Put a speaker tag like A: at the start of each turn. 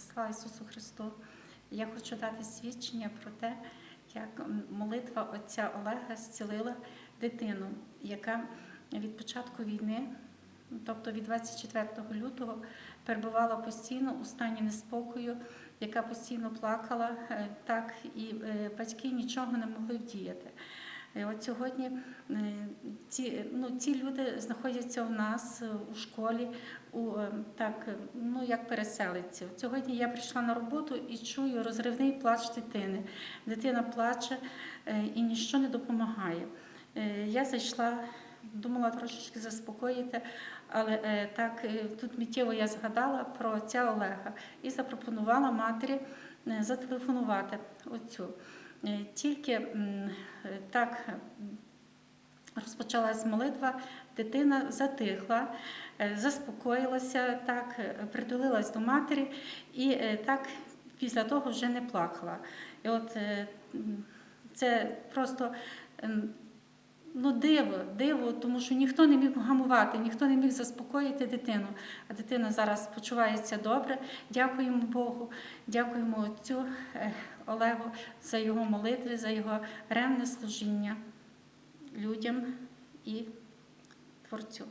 A: Слава Ісусу Христу! Я хочу дати свідчення про те, як молитва отця Олега зцілила дитину, яка від початку війни, тобто від 24 лютого, перебувала постійно у стані неспокою, яка постійно плакала, е, так і е, батьки нічого не могли вдіяти. От сьогодні е, ці, ну, ці люди знаходяться у нас е, у школі, у, е, так, ну, як переселенці. Сьогодні я прийшла на роботу і чую розривний плач дитини. Дитина плаче і нічого не допомагає. Я зайшла, думала трошечки заспокоїти, але так тут миттєво я згадала про отця Олега і запропонувала матері зателефонувати оцю. Е, Тільки е, так м, розпочалась молитва, дитина затихла, е, заспокоїлася, так, е, притулилась до матері і е, так після того вже не плакала. І от е, це просто ну, диво, диво, тому що ніхто не міг вгамувати, ніхто не міг заспокоїти дитину. А дитина зараз почувається добре. Дякуємо Богу, дякуємо отцю е, Олегу за його молитви, за його ревне служіння людям і Творцю.